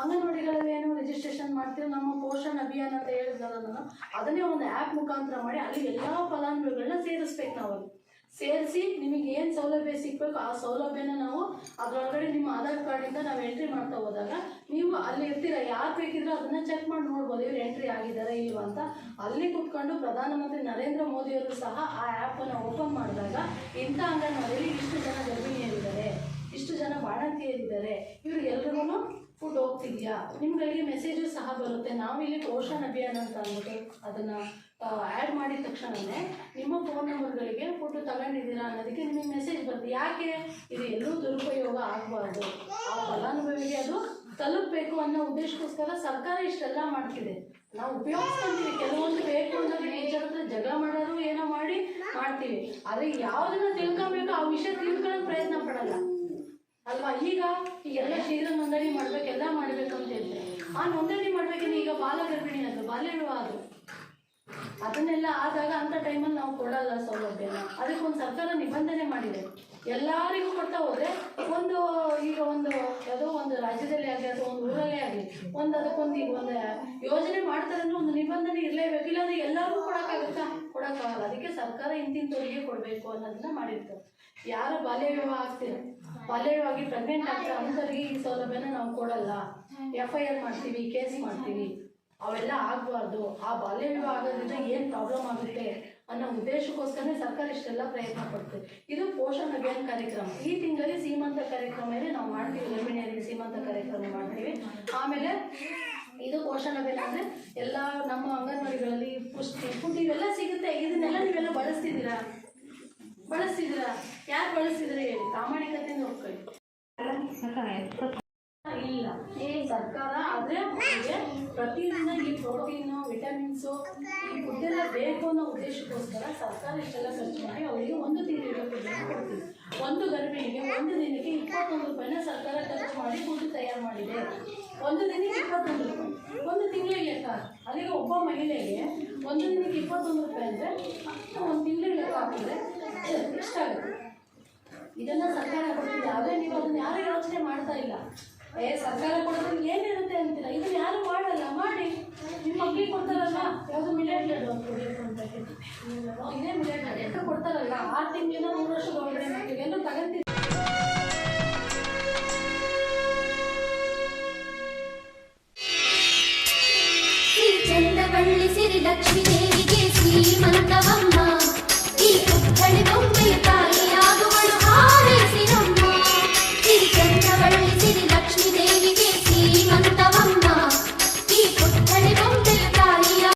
ಅಂಗನವಾಡಿಗಳಲ್ಲಿ ಏನು ರಿಜಿಸ್ಟ್ರೇಷನ್ ಮಾಡ್ತೀವಿ, ನಮ್ಮ ಪೋಷಣ್ ಅಭಿಯಾನ ಅಂತ ಹೇಳಿದ್ನಲ್ಲ ನಾನು ಅದನ್ನೇ ಒಂದು ಆ್ಯಪ್ ಮುಖಾಂತರ ಮಾಡಿ ಅಲ್ಲಿ ಎಲ್ಲ ಫಲಾನುಭವಿಗಳನ್ನ ಸೇರಿಸ್ಬೇಕು ನಾವು. ಸೇರಿಸಿ ನಿಮಗೆ ಏನು ಸೌಲಭ್ಯ ಸಿಗಬೇಕು ಆ ಸೌಲಭ್ಯನ ನಾವು ಅದರೊಳಗಡೆ ನಿಮ್ಮ ಆಧಾರ್ ಕಾರ್ಡಿಂದ ನಾವು ಎಂಟ್ರಿ ಮಾಡ್ತಾ ಹೋದಾಗ ನೀವು ಅಲ್ಲಿ ಇರ್ತೀರ, ಯಾರು ಬೇಕಿದ್ರೂ ಅದನ್ನ ಚೆಕ್ ಮಾಡಿ ನೋಡ್ಬೋದು, ಇವ್ರು ಎಂಟ್ರಿ ಆಗಿದ್ದಾರೆ ಇಲ್ವಾ ಅಂತ. ಅಲ್ಲಿ ಕುತ್ಕೊಂಡು ಪ್ರಧಾನಮಂತ್ರಿ ನರೇಂದ್ರ ಮೋದಿಯವರು ಸಹ ಆ ಆ್ಯಪನ್ನು ಓಪನ್ ಮಾಡಿದಾಗ ಇಂಥ ಅಂಗನವಾಡಿಯಲ್ಲಿ ಇಷ್ಟು ಜನ ಗರ್ಭಿಣಿಯರಿದ್ದಾರೆ, ಇಷ್ಟು ಜನ ಬಾಣಂತಿಯರಿದ್ದಾರೆ ಇವ್ರಿಗೆಲ್ರಿಗೂ ಫುಡ್ ಹೋಗ್ತಿದ್ಯಾ? ನಿಮ್ಗಳಿಗೆ ಮೆಸೇಜಸ್ ಸಹ ಬರುತ್ತೆ. ನಾವಿಲ್ಲಿ ಪೋಷಣ್ ಅಭಿಯಾನ ಅಂತ ಅಂದ್ಬಿಟ್ಟು ಅದನ್ನು ಆ್ಯಡ್ ಮಾಡಿದ ತಕ್ಷಣವೇ ನಿಮ್ಮ ಫೋನ್ ನಂಬರ್ಗಳಿಗೆ ಫುಡ್ ತಗೊಂಡಿದ್ದೀರಾ ಅನ್ನೋದಕ್ಕೆ ನಿಮಗೆ ಮೆಸೇಜ್ ಬರುತ್ತೆ. ಯಾಕೆ? ಇದು ಎಲ್ಲೂ ದುರುಪಯೋಗ ಆಗಬಾರ್ದು. ಆ ಫಲಾನುಭವಿಗೆ ಅದು ತಲುಪಬೇಕು ಅನ್ನೋ ಉದ್ದೇಶಕ್ಕೋಸ್ಕರ ಸರ್ಕಾರ ಇಷ್ಟೆಲ್ಲ ಮಾಡ್ತಿದೆ. ನಾವು ಉಪಯೋಗಿಸ್ಕೊಂತೀವಿ. ಕೆಲವೊಂದು ಬೇಕು ಅನ್ನೋದು ಟೀಚರ್ ಹತ್ರ ಜಗಳ ಮಾಡೋರು ಏನೋ ಮಾಡಿ ಮಾಡ್ತೀವಿ. ಆದರೆ ಯಾವುದನ್ನ ತಿಳ್ಕೊಬೇಕು ಆ ವಿಷಯ ಅಲ್ವಾ? ಈಗ ಎಲ್ಲ ಶೀಘ್ರ ನೋಂದಣಿ ಮಾಡ್ಬೇಕು, ಎಲ್ಲ ಮಾಡ್ಬೇಕು ಅಂತ ಹೇಳ್ತಾರೆ. ಆ ನೋಂದಣಿ ಮಾಡ್ಬೇಕಂದ್ರೆ ಈಗ ಬಾಲ ಗರ್ಭಿಣಿ ಅದು ಬಾಲ್ಯ ವಿವಾಹ ಅದು. ಅದನ್ನೆಲ್ಲ ಆದಾಗ ಅಂತ ಟೈಮಲ್ಲಿ ನಾವು ಕೊಡಲ್ಲ ಸೌಲಭ್ಯನ. ಅದಕ್ಕೊಂದು ಸರ್ಕಾರ ನಿಬಂಧನೆ ಮಾಡಿದೆ. ಎಲ್ಲರಿಗೂ ಕೊಡ್ತಾ ಹೋದ್ರೆ ಒಂದು ಈಗ ಒಂದು ಯಾವುದೋ ಒಂದು ರಾಜ್ಯದಲ್ಲಿ ಆಗಲಿ ಅಥವಾ ಒಂದು ಊರಲ್ಲೇ ಆಗಲಿ, ಒಂದು ಅದಕ್ಕೊಂದು ಈಗ ಒಂದು ಯೋಜನೆ ಮಾಡ್ತಾರೆ ಅಂದ್ರೆ ಒಂದು ನಿಬಂಧನೆ ಕೊಡೋಕ್ಕಾಗುತ್ತಾ ಕೊಡೋಕ್ಕಾಗಲ್ಲ. ಅದಕ್ಕೆ ಸರ್ಕಾರ ಇಂತಿಂಥವ್ರಿಗೆ ಕೊಡಬೇಕು ಅನ್ನೋದನ್ನ ಮಾಡಿರ್ತಾರೆ. ಯಾರು ಬಾಲ್ಯ ವಿವಾಹ ಆಗ್ತೀರ? ಬಾಲ್ಯ ವಿವಾಹ ಪ್ರೆಗ್ನೆಂಟ್ ಆಗ್ತಾರೆ ಅಂಥವ್ರಿಗೆ ಈ ಸೌಲಭ್ಯನ ನಾವು ಕೊಡಲ್ಲ. ಎಫ್ ಐ ಆರ್ ಮಾಡ್ತೀವಿ ಕೇಸ್ ಮಾಡ್ತೀವಿ. ಅವೆಲ್ಲ ಆಗಬಾರ್ದು. ಆ ಬಾಲ್ಯ ವಿವಾಹ ಆಗೋದ್ರಿಂದ ಏನು ಪ್ರಾಬ್ಲಮ್ ಆಗುತ್ತೆ ಅನ್ನೋ ಉದ್ದೇಶಕ್ಕೋಸ್ಕರನೇ ಸರ್ಕಾರ ಇಷ್ಟೆಲ್ಲ ಪ್ರಯತ್ನ ಪಡ್ತೀವಿ ಇದು ಪೋಷಣ್ ಅಭಿಯಾನ ಕಾರ್ಯಕ್ರಮ. ಈ ತಿಂಗಳಲ್ಲಿ ಸೀಮಂತ ಕಾರ್ಯಕ್ರಮ ಇದೆ ನಾವು ಮಾಡ್ತೀವಿ. ಗರ್ಭಿಣಿಯರಿಗೆ ಸೀಮಂತ ಕಾರ್ಯಕ್ರಮ ಮಾಡ್ತೀವಿ. ಆಮೇಲೆ ಇದು ಪೋಷಣ್ ಅಭಿಯಾನ ಅಂದರೆ ಬಳಸಿದ್ರ ಬಳಸ್ತಿದ್ದೀರಾ ಯಾರು ಬಳಸಿದ್ರೆ ಹೇಳಿ? ಪ್ರಾಮಾಣಿಕತೆ ನೋಡ್ಕೊಳ್ಳಿ. ಇಲ್ಲ ಏ ಸರ್ಕಾರ ಆದ್ರೆ ಪ್ರತಿದಿನ ಈ ಪ್ರೋಟೀನು ವಿಟಮಿನ್ಸು ಈ ಫುಡ್ಡೆಲ್ಲ ಬೇಕು ಅನ್ನೋ ಉದ್ದೇಶಕ್ಕೋಸ್ಕರ ಸರ್ಕಾರ ಇಷ್ಟೆಲ್ಲ ಖರ್ಚು ಮಾಡಿ ಅವರಿಗೆ ಒಂದು ತಿಂಗಳಿಗೆ ಕೊಡ್ತೀವಿ ಒಂದು ಗರ್ಭಿಣಿಗೆ ಒಂದು ದಿನಕ್ಕೆ ಇಪ್ಪತ್ತೊಂದು ರೂಪಾಯಿನ ಸರ್ಕಾರ ಖರ್ಚು ಮಾಡಿ ಫುಡ್ ತಯಾರು ಮಾಡಿದೆ. ಒಂದು ದಿನಕ್ಕೆ ಇಪ್ಪತ್ತೊಂದು ರೂಪಾಯಿ. ಒಂದು ತಿಂಗಳಿಗೆ ಸರ್ ಅಲ್ಲಿಗೆ ಒಬ್ಬ ಮಹಿಳೆಗೆ ಒಂದು ದಿನಕ್ಕೆ ಇಪ್ಪತ್ತೊಂದು ರೂಪಾಯಿ ಅಂದರೆ ಒಂದು ತಿಂಗಳಿಗೆ ಲೆಕ್ಕ ಹಾಕಿದ್ರೆ ಎಷ್ಟಾಗುತ್ತೆ ಇದನ್ನ ಸರ್ಕಾರ ಕೊಡ್ತಿದೆ. ಆದರೆ ನೀವು ಅದನ್ನ ಯಾರು ಯೋಚನೆ ಮಾಡ್ತಾ ಇಲ್ಲ. ಏ, ಸರ್ಕಾರ ಕೊಡೋದು ಏನಿರುತ್ತೆ ಅಂತಿಲ್ಲ ಇದನ್ನ ಯಾರು ಮಾಡಲ್ಲ. ಮಾಡಿ. ನಿಮ್ಮ ಮಕ್ಕಳಿಗೆ ಕೊಡ್ತಾರಲ್ಲ ಯಾವುದು ಮಿಲೆಟ್ ಲಡ್ಡು ಅಂತ. ಇದೇ ಮಿಲೆಟ್ ಲಡ್ಡು. ಎಷ್ಟು ಕೊಡ್ತಾರಲ್ಲ ಆರು ತಿಂಗಳಿಂದ ಮೂರು ವರ್ಷದ ಒಳಗಡೆ ಮಕ್ಕಳಿಗೆ ಎಲ್ಲೂ వల్లి సిరి లక్ష్మీదేవికి శ్రీమంతవమ్మ.